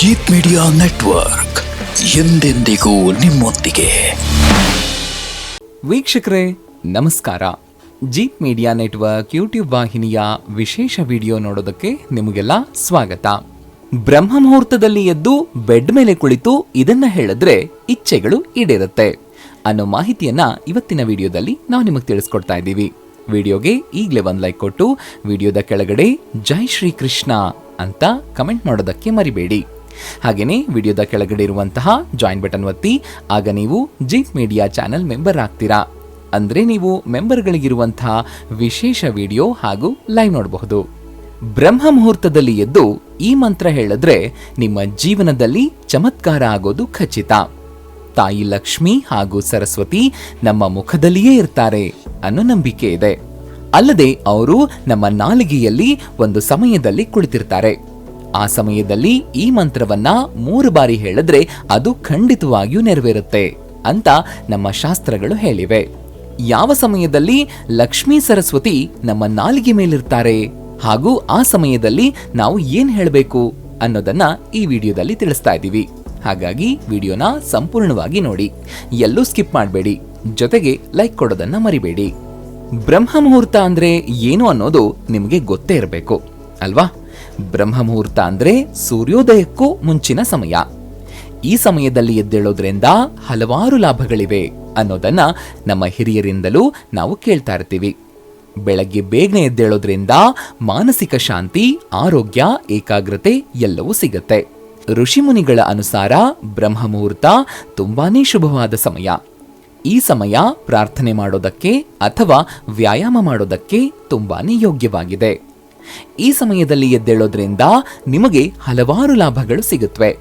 Jeet media network ಎಂದೆಂದಿಗೂ ನಿಮ್ಮೊಂದಿಗೆ. ವೀಕ್ಷಕರೇ, ನಮಸ್ಕಾರ. ಜೀಪ್ ಮೀಡಿಯಾ ನೆಟ್ವರ್ಕ್ ಯೂಟ್ಯೂಬ್ ವಾಹಿನಿಯ ವಿಶೇಷ ವಿಡಿಯೋ ನೋಡೋದಕ್ಕೆ ನಿಮಗೆಲ್ಲ ಸ್ವಾಗತ. ಬ್ರಹ್ಮ ಮುಹೂರ್ತದಲ್ಲಿ ಎದ್ದು ಬೆಡ್ ಮೇಲೆ ಕುಳಿತು ಇದನ್ನ ಹೇಳಿದ್ರೆ ಇಚ್ಛೆಗಳು ಈಡೇರುತ್ತೆ. ಅನ್ನೋ ಮಾಹಿತಿಯನ್ನ ಇವತ್ತಿನ ವಿಡಿಯೋದಲ್ಲಿ ನಾವು ನಿಮಗೆ ತಿಳಿಸ್ಕೊಡ್ತಾ ಇದ್ದೀವಿ. ವಿಡಿಯೋಗೆ ಈಗಲೇ ಒಂದು ಲೈಕ್ ಕೊಟ್ಟು, ವಿಡಿಯೋದ ಕೆಳಗಡೆ ಜೈ ಶ್ರೀ ಕೃಷ್ಣ ಅಂತ ಕಮೆಂಟ್ ಮಾಡೋದಕ್ಕೆ ಮರಿಬೇಡಿ. ಹಾಗೆಯೇ ವಿಡಿಯೋದ ಕೆಳಗಡೆ ಇರುವಂತಹ ಜಾಯಿನ್ ಬಟನ್ ಒತ್ತಿ, ಆಗ ನೀವು ಜೀಪ್ ಮೀಡಿಯಾ ಚಾನೆಲ್ ಮೆಂಬರ್ ಆಗ್ತೀರಾ? ಅಂದರೆ ನೀವು ಮೆಂಬರ್ಗಳಿಗಿರುವಂತಹ ವಿಶೇಷ ವಿಡಿಯೋ ಹಾಗೂ ಲೈವ್ ನೋಡಬಹುದು. ಬ್ರಹ್ಮ ಮುಹೂರ್ತದಲ್ಲಿ ಎದ್ದು ಈ ಮಂತ್ರ ಹೇಳಿದ್ರೆ ನಿಮ್ಮ ಜೀವನದಲ್ಲಿ ಚಮತ್ಕಾರ ಆಗೋದು ಖಚಿತ. ತಾಯಿ ಲಕ್ಷ್ಮಿ ಹಾಗೂ ಸರಸ್ವತಿ ನಮ್ಮ ಮುಖದಲ್ಲಿಯೇ ಇರ್ತಾರೆ ಅನ್ನೋ ನಂಬಿಕೆ ಇದೆ. ಅಲ್ಲದೆ ಅವರು ನಮ್ಮ ನಾಲಿಗೆಯಲ್ಲಿ ಒಂದು ಸಮಯದಲ್ಲಿ ಕುಳಿತಿರ್ತಾರೆ. ಆ ಸಮಯದಲ್ಲಿ ಈ ಮಂತ್ರವನ್ನ ಮೂರು ಬಾರಿ ಹೇಳಿದ್ರೆ ಅದು ಖಂಡಿತವಾಗಿಯೂ ನೆರವೇರುತ್ತೆ ಅಂತ ನಮ್ಮ ಶಾಸ್ತ್ರಗಳು ಹೇಳಿವೆ. ಯಾವ ಸಮಯದಲ್ಲಿ ಲಕ್ಷ್ಮೀ ಸರಸ್ವತಿ ನಮ್ಮ ನಾಲಿಗೆ ಮೇಲಿರ್ತಾರೆ? ಹಾಗೂ ಆ ಸಮಯದಲ್ಲಿ ನಾವು ಏನ್ ಹೇಳಬೇಕು ಅನ್ನೋದನ್ನ ಈ ವಿಡಿಯೋದಲ್ಲಿ ತಿಳಿಸ್ತಾ ಇದ್ದೀವಿ ಹಾಗಾಗಿ ವಿಡಿಯೋನ ಸಂಪೂರ್ಣವಾಗಿ ನೋಡಿ. ಎಲ್ಲೂ ಸ್ಕಿಪ್ ಮಾಡಬೇಡಿ. ಜೊತೆಗೆ ಲೈಕ್ ಕೊಡೋದನ್ನ ಮರಿಬೇಡಿ. ಬ್ರಹ್ಮ ಮುಹೂರ್ತ ಅಂದ್ರೆ ಏನು ಅನ್ನೋದು ನಿಮಗೆ ಗೊತ್ತೇ ಇರಬೇಕು. ಅಲ್ವಾ? ಬ್ರಹ್ಮ ಮುಹೂರ್ತ ಅಂದ್ರೆ ಸೂರ್ಯೋದಯಕ್ಕೂ ಮುಂಚಿನ ಸಮಯ. ಈ ಸಮಯದಲ್ಲಿ ಎದ್ದೇಳೋದ್ರಿಂದ ಹಲವಾರು ಲಾಭಗಳಿವೆ ಅನ್ನೋದನ್ನ ನಮ್ಮ ಹಿರಿಯರಿಂದಲೂ ನಾವು ಕೇಳ್ತಾ ಇರ್ತೀವಿ. ಬೆಳಗ್ಗೆ ಬೇಗನೆ ಎದ್ದೇಳೋದ್ರಿಂದ ಮಾನಸಿಕ ಶಾಂತಿ, ಆರೋಗ್ಯ, ಏಕಾಗ್ರತೆ ಎಲ್ಲವೂ ಸಿಗತ್ತೆ. ಋಷಿಮುನಿಗಳ ಅನುಸಾರ ಬ್ರಹ್ಮ ಮುಹೂರ್ತ ತುಂಬಾನೇ ಶುಭವಾದ ಸಮಯ. ಈ ಸಮಯ ಪ್ರಾರ್ಥನೆ ಮಾಡೋದಕ್ಕೆ ಅಥವಾ ವ್ಯಾಯಾಮ ಮಾಡೋದಕ್ಕೆ ತುಂಬಾನೇ ಯೋಗ್ಯವಾಗಿದೆ. ಈ ಸಮಯದಲ್ಲಿ ಎದ್ದೇಳೋದ್ರಿಂದ ನಿಮಗೆ ಹಲವಾರು ಲಾಭಗಳು ಸಿಗುತ್ತವೆ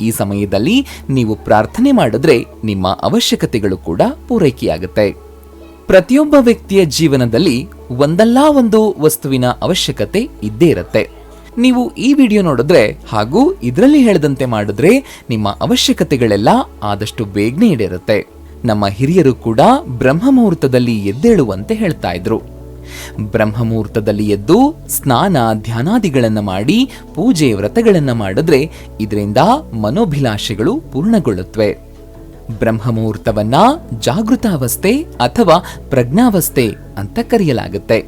ಈ ಸಮಯದಲ್ಲಿ ನೀವು ಪ್ರಾರ್ಥನೆ ಮಾಡಿದ್ರೆ ನಿಮ್ಮ ಅವಶ್ಯಕತೆಗಳು ಕೂಡ ಪೂರೈಕೆಯಾಗುತ್ತೆ. ಪ್ರತಿಯೊಬ್ಬ ವ್ಯಕ್ತಿಯ ಜೀವನದಲ್ಲಿ ಒಂದಲ್ಲ ಒಂದು ವಸ್ತುವಿನ ಅವಶ್ಯಕತೆ ಇದ್ದೇ ಇರುತ್ತೆ. ನೀವು ಈ ವಿಡಿಯೋ ನೋಡಿದ್ರೆ ಹಾಗೂ ಇದರಲ್ಲಿ ಹೇಳದಂತೆ ಮಾಡಿದ್ರೆ ನಿಮ್ಮ ಅವಶ್ಯಕತೆಗಳೆಲ್ಲ ಆದಷ್ಟು ಬೇಗನೆ ಈಡೇರುತ್ತೆ. ನಮ್ಮ ಹಿರಿಯರು ಕೂಡ ಬ್ರಹ್ಮ ಮುಹೂರ್ತದಲ್ಲಿ ಎದ್ದೇಳುವಂತೆ ಹೇಳ್ತಾ ಇದ್ರು. ಬ್ರಹ್ಮ ಮುಹೂರ್ತದಲ್ಲಿ ಎದ್ದು ಸ್ನಾನ ಧ್ಯಾನಾದಿಗಳನ್ನು ಮಾಡಿ ಪೂಜೆ ವ್ರತಗಳನ್ನು ಮಾಡಿದ್ರೆ ಇದರಿಂದ ಮನೋಭಿಲಾಷೆಗಳು ಪೂರ್ಣಗೊಳ್ಳುತ್ತವೆ ಬ್ರಹ್ಮ ಮುಹೂರ್ತವನ್ನ ಜಾಗೃತಾವಸ್ಥೆ ಅಥವಾ ಪ್ರಜ್ಞಾವಸ್ಥೆ ಅಂತ ಕರೆಯಲಾಗುತ್ತೆ.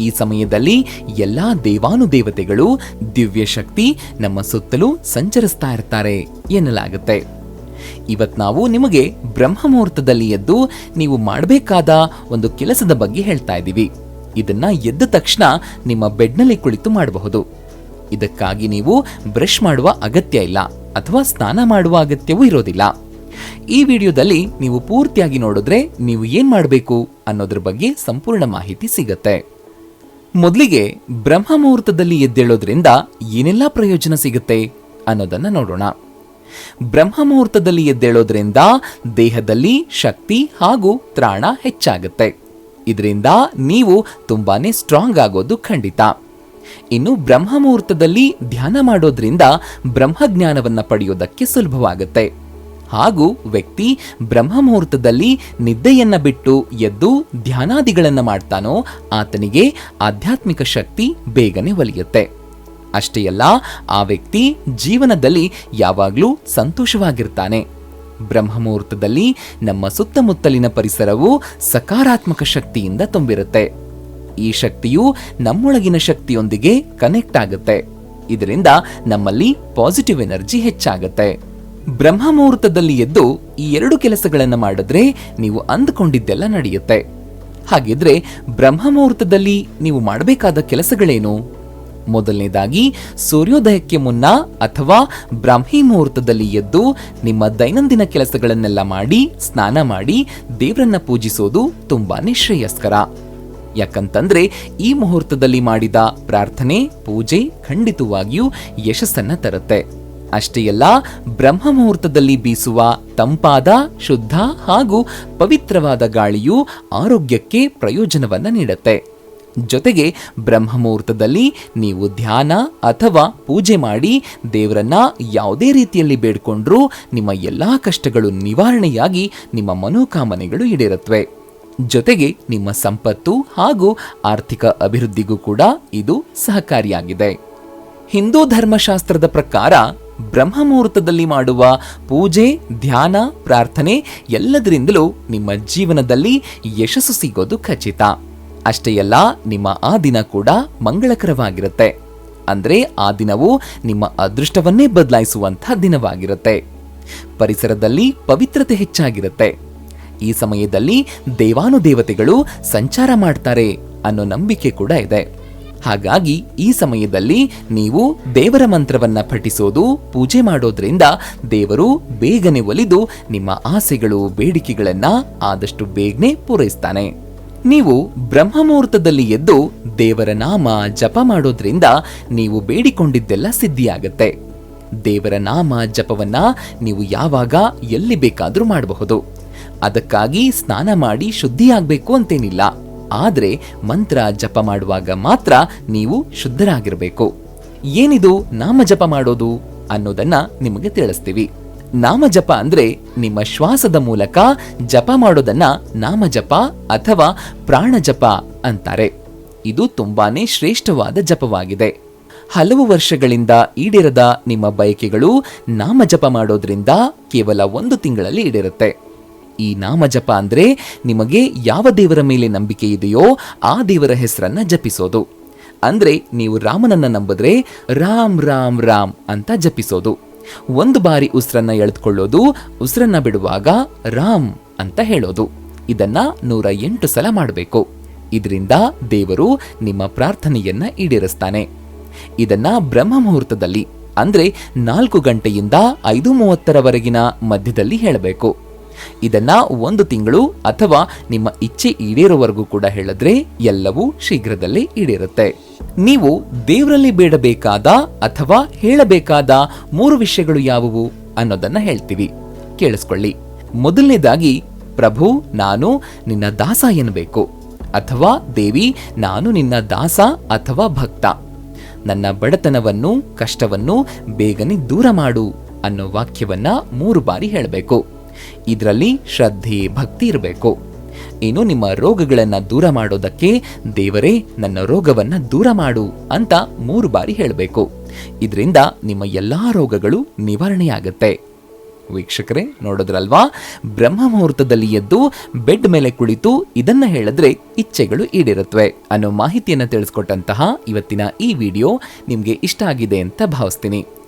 ಈ ಸಮಯದಲ್ಲಿ ಎಲ್ಲಾ ದೇವಾನುದೇವತೆಗಳು ದಿವ್ಯ ಶಕ್ತಿ ನಮ್ಮ ಸುತ್ತಲೂ ಸಂಚರಿಸ್ತಾ ಇರ್ತಾರೆ ಎನ್ನಲಾಗುತ್ತೆ. ಇವತ್ ನಾವು ನಿಮಗೆ ಬ್ರಹ್ಮ ಮುಹೂರ್ತದಲ್ಲಿ ಎದ್ದು ನೀವು ಮಾಡಬೇಕಾದ ಒಂದು ಕೆಲಸದ ಬಗ್ಗೆ ಹೇಳ್ತಾ ಇದ್ದೀವಿ. ಇದನ್ನ ಎದ್ದ ತಕ್ಷಣ ನಿಮ್ಮ ಬೆಡ್ನಲ್ಲಿ ಕುಳಿತು ಮಾಡಬಹುದು. ಇದಕ್ಕಾಗಿ ನೀವು ಬ್ರಷ್ ಮಾಡುವ ಅಗತ್ಯ ಇಲ್ಲ ಅಥವಾ ಸ್ನಾನ ಮಾಡುವ ಅಗತ್ಯವೂ ಇರೋದಿಲ್ಲ. ಈ ವಿಡಿಯೋದಲ್ಲಿ ನೀವು ಪೂರ್ತಿಯಾಗಿ ನೋಡಿದ್ರೆ ನೀವು ಏನ್ ಮಾಡಬೇಕು ಅನ್ನೋದ್ರ ಬಗ್ಗೆ ಸಂಪೂರ್ಣ ಮಾಹಿತಿ ಸಿಗತ್ತೆ. ಮೊದಲಿಗೆ ಬ್ರಹ್ಮ ಮುಹೂರ್ತದಲ್ಲಿ ಎದ್ದೇಳೋದ್ರಿಂದ ಏನೆಲ್ಲ ಪ್ರಯೋಜನ ಸಿಗುತ್ತೆ ಅನ್ನೋದನ್ನ ನೋಡೋಣ. ಬ್ರಹ್ಮ ಮುಹೂರ್ತದಲ್ಲಿ ಎದ್ದೇಳೋದ್ರಿಂದ ದೇಹದಲ್ಲಿ ಶಕ್ತಿ ಹಾಗೂ ತ್ರಾಣ ಹೆಚ್ಚಾಗುತ್ತೆ. ಇದರಿಂದ ನೀವು ತುಂಬಾನೇ ಸ್ಟ್ರಾಂಗ್ ಆಗೋದು ಖಂಡಿತ. ಇನ್ನು ಬ್ರಹ್ಮ ಮುಹೂರ್ತದಲ್ಲಿ ಧ್ಯಾನ ಮಾಡೋದ್ರಿಂದ ಬ್ರಹ್ಮಜ್ಞಾನವನ್ನ ಪಡೆಯೋದಕ್ಕೆ ಸುಲಭವಾಗುತ್ತೆ. ಹಾಗೂ ವ್ಯಕ್ತಿ ಬ್ರಹ್ಮ ಮುಹೂರ್ತದಲ್ಲಿ ನಿದ್ದೆಯನ್ನ ಬಿಟ್ಟು ಎದ್ದು ಧ್ಯಾನಾದಿಗಳನ್ನು ಮಾಡ್ತಾನೋ, ಆತನಿಗೆ ಆಧ್ಯಾತ್ಮಿಕ ಶಕ್ತಿ ಬೇಗನೆ ಒಲಿಯುತ್ತೆ. ಅಷ್ಟೇ ಅಲ್ಲ, ಆ ವ್ಯಕ್ತಿ ಜೀವನದಲ್ಲಿ ಯಾವಾಗಲೂ ಸಂತೋಷವಾಗಿರ್ತಾನೆ. ಬ್ರಹ್ಮ ಮುಹೂರ್ತದಲ್ಲಿ ನಮ್ಮ ಸುತ್ತಮುತ್ತಲಿನ ಪರಿಸರವು ಸಕಾರಾತ್ಮಕ ಶಕ್ತಿಯಿಂದ ತುಂಬಿರುತ್ತೆ. ಈ ಶಕ್ತಿಯು ನಮ್ಮೊಳಗಿನ ಶಕ್ತಿಯೊಂದಿಗೆ ಕನೆಕ್ಟ್ ಆಗುತ್ತೆ. ಇದರಿಂದ ನಮ್ಮಲ್ಲಿ ಪಾಸಿಟಿವ್ ಎನರ್ಜಿ ಹೆಚ್ಚಾಗುತ್ತೆ. ಬ್ರಹ್ಮ ಮುಹೂರ್ತದಲ್ಲಿ ಎದ್ದು ಈ ಎರಡು ಕೆಲಸಗಳನ್ನು ಮಾಡಿದ್ರೆ ನೀವು ಅಂದ್ಕೊಂಡಿದ್ದೆಲ್ಲ ನಡೆಯುತ್ತೆ. ಹಾಗಿದ್ರೆ ಬ್ರಹ್ಮ ಮುಹೂರ್ತದಲ್ಲಿ ನೀವು ಮಾಡಬೇಕಾದ ಕೆಲಸಗಳೇನು? ಮೊದಲನೇದಾಗಿ ಸೂರ್ಯೋದಯಕ್ಕೆ ಮುನ್ನ ಅಥವಾ ಬ್ರಾಹ್ಮಿ ಮುಹೂರ್ತದಲ್ಲಿ ಎದ್ದು ನಿಮ್ಮ ದೈನಂದಿನ ಕೆಲಸಗಳನ್ನೆಲ್ಲ ಮಾಡಿ, ಸ್ನಾನ ಮಾಡಿ, ದೇವರನ್ನ ಪೂಜಿಸೋದು ತುಂಬಾನೇ ಶ್ರೇಯಸ್ಕರ. ಯಾಕಂತಂದ್ರೆ ಈ ಮುಹೂರ್ತದಲ್ಲಿ ಮಾಡಿದ ಪ್ರಾರ್ಥನೆ, ಪೂಜೆ ಖಂಡಿತವಾಗಿಯೂ ಯಶಸ್ಸನ್ನ ತರುತ್ತೆ. ಅಷ್ಟೇ ಅಲ್ಲ, ಬ್ರಹ್ಮ ಮುಹೂರ್ತದಲ್ಲಿ ಬೀಸುವ ತಂಪಾದ, ಶುದ್ಧ ಹಾಗೂ ಪವಿತ್ರವಾದ ಗಾಳಿಯು ಆರೋಗ್ಯಕ್ಕೆ ಪ್ರಯೋಜನವನ್ನ ನೀಡುತ್ತೆ. ಜೊತೆಗೆ ಬ್ರಹ್ಮ ಮುಹೂರ್ತದಲ್ಲಿ ನೀವು ಧ್ಯಾನ ಅಥವಾ ಪೂಜೆ ಮಾಡಿ ದೇವರನ್ನ ಯಾವುದೇ ರೀತಿಯಲ್ಲಿ ಬೇಡ್ಕೊಂಡ್ರೂ ನಿಮ್ಮ ಎಲ್ಲ ಕಷ್ಟಗಳು ನಿವಾರಣೆಯಾಗಿ ನಿಮ್ಮ ಮನೋಕಾಮನೆಗಳು ಈಡೇರುತ್ತವೆ. ಜೊತೆಗೆ ನಿಮ್ಮ ಸಂಪತ್ತು ಹಾಗೂ ಆರ್ಥಿಕ ಅಭಿವೃದ್ಧಿಗೂ ಕೂಡ ಇದು ಸಹಕಾರಿಯಾಗಿದೆ. ಹಿಂದೂ ಧರ್ಮಶಾಸ್ತ್ರದ ಪ್ರಕಾರ ಬ್ರಹ್ಮ ಮುಹೂರ್ತದಲ್ಲಿ ಮಾಡುವ ಪೂಜೆ, ಧ್ಯಾನ, ಪ್ರಾರ್ಥನೆ ಎಲ್ಲದರಿಂದಲೂ ನಿಮ್ಮ ಜೀವನದಲ್ಲಿ ಯಶಸ್ಸು ಸಿಗೋದು ಖಚಿತ. ಅಷ್ಟೇ ಅಲ್ಲ, ನಿಮ್ಮ ಆ ದಿನ ಕೂಡ ಮಂಗಳಕರವಾಗಿರುತ್ತೆ. ಅಂದರೆ ಆ ದಿನವು ನಿಮ್ಮ ಅದೃಷ್ಟವನ್ನೇ ಬದಲಾಯಿಸುವಂಥ ದಿನವಾಗಿರುತ್ತೆ. ಪರಿಸರದಲ್ಲಿ ಪವಿತ್ರತೆ ಹೆಚ್ಚಾಗಿರುತ್ತೆ. ಈ ಸಮಯದಲ್ಲಿ ದೇವಾನುದೇವತೆಗಳು ಸಂಚಾರ ಮಾಡ್ತಾರೆ ಅನ್ನೋ ನಂಬಿಕೆ ಕೂಡ ಇದೆ. ಹಾಗಾಗಿ ಈ ಸಮಯದಲ್ಲಿ ನೀವು ದೇವರ ಮಂತ್ರವನ್ನ ಪಠಿಸೋದು, ಪೂಜೆ ಮಾಡೋದ್ರಿಂದ ದೇವರು ಬೇಗನೆ ಒಲಿದು ನಿಮ್ಮ ಆಸೆಗಳು, ಬೇಡಿಕೆಗಳನ್ನ ಆದಷ್ಟು ಬೇಗನೆ ಪೂರೈಸ್ತಾನೆ. ನೀವು ಬ್ರಹ್ಮ ಮುಹೂರ್ತದಲ್ಲಿ ಎದ್ದು ದೇವರ ನಾಮ ಜಪ ಮಾಡೋದ್ರಿಂದ ನೀವು ಬೇಡಿಕೊಂಡಿದ್ದೆಲ್ಲ ಸಿದ್ಧಿಯಾಗತ್ತೆ. ದೇವರ ನಾಮ ಜಪವನ್ನ ನೀವು ಯಾವಾಗ, ಎಲ್ಲಿ ಬೇಕಾದರೂ ಮಾಡಬಹುದು. ಅದಕ್ಕಾಗಿ ಸ್ನಾನ ಮಾಡಿ ಶುದ್ಧಿಯಾಗಬೇಕು ಅಂತೇನಿಲ್ಲ. ಆದರೆ ಮಂತ್ರ ಜಪ ಮಾಡುವಾಗ ಮಾತ್ರ ನೀವು ಶುದ್ಧರಾಗಿರಬೇಕು. ಏನಿದು ನಾಮ ಜಪ ಮಾಡೋದು ಅನ್ನೋದನ್ನ ನಿಮಗೆ ತಿಳಿಸ್ತೀವಿ. ನಾಮ ಜಪ ಅಂದ್ರೆ ನಿಮ್ಮ ಶ್ವಾಸದ ಮೂಲಕ ಜಪ ಮಾಡೋದನ್ನ ನಾಮ ಜಪ ಅಥವಾ ಪ್ರಾಣ ಜಪ ಅಂತಾರೆ. ಇದು ತುಂಬಾನೇ ಶ್ರೇಷ್ಠವಾದ ಜಪವಾಗಿದೆ. ಹಲವು ವರ್ಷಗಳಿಂದ ಈಡೇರದ ನಿಮ್ಮ ಬಯಕೆಗಳು ನಾಮಜಪ ಮಾಡೋದ್ರಿಂದ ಕೇವಲ ಒಂದು ತಿಂಗಳಲ್ಲಿ ಈಡಿರುತ್ತೆ. ಈ ನಾಮಜಪ ಅಂದ್ರೆ ನಿಮಗೆ ಯಾವ ದೇವರ ಮೇಲೆ ನಂಬಿಕೆ ಇದೆಯೋ ಆ ದೇವರ ಹೆಸರನ್ನ ಜಪಿಸೋದು. ಅಂದ್ರೆ ನೀವು ರಾಮನನ್ನ ನಂಬಿದ್ರೆ ರಾಮ್ ರಾಮ್ ರಾಮ್ ಅಂತ ಜಪಿಸೋದು. ಒಂದು ಬಾರಿ ಉಸಿರನ್ನ ಎಳೆದುಕೊಳ್ಳೋದು, ಉಸಿರನ್ನ ಬಿಡುವಾಗ ರಾಮ್ ಅಂತ ಹೇಳೋದು. ಇದನ್ನ ನೂರ ಎಂಟು ಸಲ ಮಾಡಬೇಕು. ಇದರಿಂದ ದೇವರು ನಿಮ್ಮ ಪ್ರಾರ್ಥನೆಯನ್ನ ಈಡೇರಿಸ್ತಾನೆ. ಇದನ್ನ ಬ್ರಹ್ಮ ಮುಹೂರ್ತದಲ್ಲಿ, ಅಂದ್ರೆ ನಾಲ್ಕು ಗಂಟೆಯಿಂದ ಐದು ಮೂವತ್ತರವರೆಗಿನ ಮಧ್ಯದಲ್ಲಿ ಹೇಳಬೇಕು. ಇದನ್ನ ಒಂದು ತಿಂಗಳು ಅಥವಾ ನಿಮ್ಮ ಇಚ್ಛೆ ಈಡೇರೋವರೆಗೂ ಕೂಡ ಹೇಳಿದ್ರೆ ಎಲ್ಲವೂ ಶೀಘ್ರದಲ್ಲೇ ಈಡೇರುತ್ತೆ. ನೀವು ದೇವರಲ್ಲಿ ಬೇಡಬೇಕಾದ ಅಥವಾ ಹೇಳಬೇಕಾದ ಮೂರು ವಿಷಯಗಳು ಯಾವುವು ಅನ್ನೋದನ್ನ ಹೇಳ್ತೀವಿ. ಕೇಳಿಸ್ಕೊಳ್ಳಿ. ಮೊದಲನೇದಾಗಿ, ಪ್ರಭು, ನಾನು, ನಿನ್ನ ದಾಸ ಎನ್ನಬೇಕು ಅಥವಾ ದೇವಿ, ನಾನು ನಿನ್ನ ದಾಸ ಅಥವಾ ಭಕ್ತ. ನನ್ನ ಬಡತನವನ್ನು, ಕಷ್ಟವನ್ನು ಬೇಗನೆ ದೂರ ಮಾಡು ಅನ್ನೋ ವಾಕ್ಯವನ್ನ ಮೂರು ಬಾರಿ ಹೇಳಬೇಕು. ಇದರಲ್ಲಿ ಶ್ರದ್ಧೆ, ಭಕ್ತಿ ಇರಬೇಕು. ಇನ್ನು ನಿಮ್ಮ ರೋಗಗಳನ್ನು ದೂರ ಮಾಡೋದಕ್ಕೆ, ದೇವರೇ, ನನ್ನ ರೋಗವನ್ನ ದೂರ ಮಾಡು ಅಂತ ಮೂರು ಬಾರಿ ಹೇಳಬೇಕು. ಇದರಿಂದ ನಿಮ್ಮ ಎಲ್ಲಾ ರೋಗಗಳು ನಿವಾರಣೆಯಾಗತ್ತೆ. ವೀಕ್ಷಕರೇ, ನೋಡೋದ್ರಲ್ವಾ? ಬ್ರಹ್ಮ ಮುಹೂರ್ತದಲ್ಲಿ ಎದ್ದು ಬೆಡ್ ಮೇಲೆ ಕುಳಿತು ಇದನ್ನ ಹೇಳಿದ್ರೆ ಇಚ್ಛೆಗಳು ಈಡಿರುತ್ತವೆ ಅನ್ನೋ ಮಾಹಿತಿಯನ್ನು ತಿಳಿಸ್ಕೊಟ್ಟಂತಹ ಇವತ್ತಿನ ಈ ವಿಡಿಯೋ ನಿಮಗೆ ಇಷ್ಟ ಆಗಿದೆ ಅಂತ ಭಾವಿಸ್ತೀನಿ.